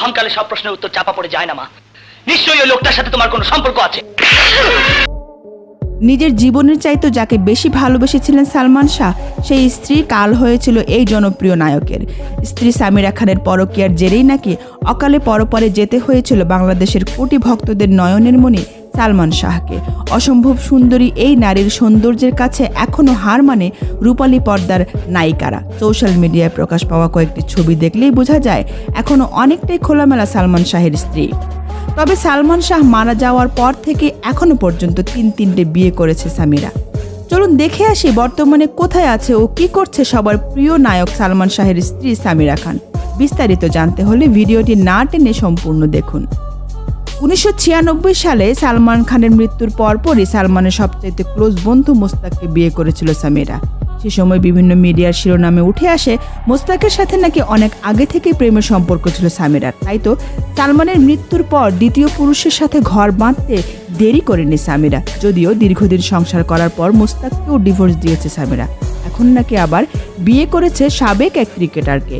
ধমকালে সব প্রশ্নের উত্তর চাপা পড়ে যায় না, মা। নিশ্চয়ই ওই লোকটার সাথে তোমার কোনো সম্পর্ক আছে। নিজের জীবনের চাইতে যাকে বেশি ভালোবেসেছিলেন সালমান শাহ, সেই স্ত্রী কাল হয়েছিল এই জনপ্রিয় নায়কের। স্ত্রী সামিরা খানের পরকীয়ার জেরেই নাকি অকালে পরপরে যেতে হয়েছিল বাংলাদেশের কোটি ভক্তদের নয়নের মণি সালমান শাহকে। অসম্ভব সুন্দরী এই নারীর সৌন্দর্যের কাছে এখনও হার মানে রূপালী পর্দার নায়িকারা। সোশ্যাল মিডিয়ায় প্রকাশ পাওয়া কয়েকটি ছবি দেখলেই বোঝা যায় এখনও অনেকটাই খোলামেলা সালমান শাহের স্ত্রী। তবে সালমান শাহ মারা যাওয়ার পর থেকে এখনও পর্যন্ত তিন তিনটে বিয়ে করেছে সামিরা। চলুন দেখে আসি বর্তমানে কোথায় আছে ও কি করছে সবার প্রিয় নায়ক সালমান শাহের স্ত্রী সামিরা খান। বিস্তারিত জানতে হলে ভিডিওটি না টেনে সম্পূর্ণ দেখুন। উনিশশো ছিয়ানব্বই সালে সালমান খানের মৃত্যুর পরপরই সালমানের সবচাইতে ক্লোজ বন্ধু মোস্তাককে বিয়ে করেছিল সামিরা। সে সময় বিভিন্ন মিডিয়ার শিরোনামে উঠে আসে, মোস্তাকের সাথে নাকি অনেক আগে থেকেই প্রেমের সম্পর্ক ছিল সামিরার। তাই তো সালমানের মৃত্যুর পর দ্বিতীয় পুরুষের সাথে ঘর বাঁধতে দেরি করেনি সামিরা। যদিও দীর্ঘদিন সংসার করার পর মোস্তাককেও ডিভোর্স দিয়েছে সামিরা। এখন নাকি আবার বিয়ে করেছে সাবেক এক ক্রিকেটারকে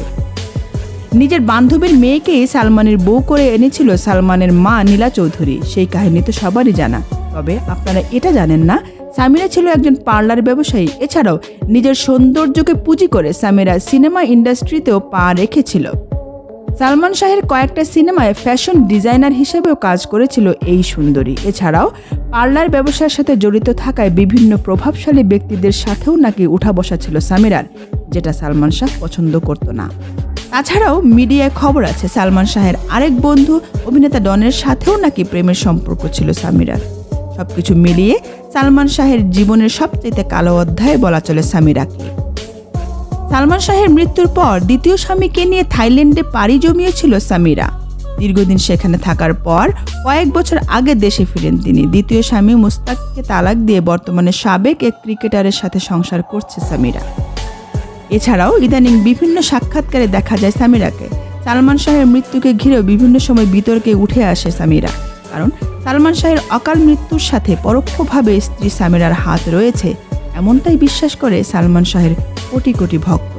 নিজের বান্ধবীর মেয়েকেই সালমানের বউ করে এনেছিল সালমানের মা নীলা চৌধুরী। সেই কাহিনী তো সবারই জানা। তবে আপনারা এটা জানেন না, সামিরা ছিল একজন পার্লার ব্যবসায়ী। এছাড়াও নিজের সৌন্দর্যকে পুঁজি করে সামিরা সিনেমা ইন্ডাস্ট্রিতেও পা রেখেছিল। সালমান শাহের কয়েকটা সিনেমায় ফ্যাশন ডিজাইনার হিসেবেও কাজ করেছিল এই সুন্দরী। এছাড়াও পার্লার ব্যবসার সাথে জড়িত থাকায় বিভিন্ন প্রভাবশালী ব্যক্তিদের সাথেও নাকি উঠা বসা ছিল সামিরার, যেটা সালমান শাহ পছন্দ করতো না। তাছাড়াও মিডিয়ায় খবর আছে, সালমান শাহের আরেক বন্ধু অভিনেতা ডনের সাথেও নাকি প্রেমের সম্পর্ক ছিল সামিরার। সবকিছু মিলিয়ে সালমান শাহের জীবনের সবচেয়ে কালো অধ্যায় বলা চলে সামিরাকে। সালমান শাহের মৃত্যুর পর দ্বিতীয় স্বামীকে নিয়ে থাইল্যান্ডে পাড়ি জমিয়েছিল সামিরা। দীর্ঘদিন সেখানে থাকার পর কয়েক বছর আগে দেশে ফিরেন তিনি। দ্বিতীয় স্বামী মুস্তাককে তালাক দিয়ে বর্তমানে সাবেক এক ক্রিকেটারের সাথে সংসার করছে সামিরা। এছাড়াও ইদানিং বিভিন্ন সাক্ষাৎকারে দেখা যায় সামিরাকে। সালমান শাহের মৃত্যুকে ঘিরেও বিভিন্ন সময় বিতর্কে উঠে আসে সামিরা। কারণ সালমান শাহের অকাল মৃত্যুর সাথে পরোক্ষভাবে স্ত্রী সামিরার হাত রয়েছে, এমনটাই বিশ্বাস করে সালমান শাহের কোটি কোটি ভক্ত।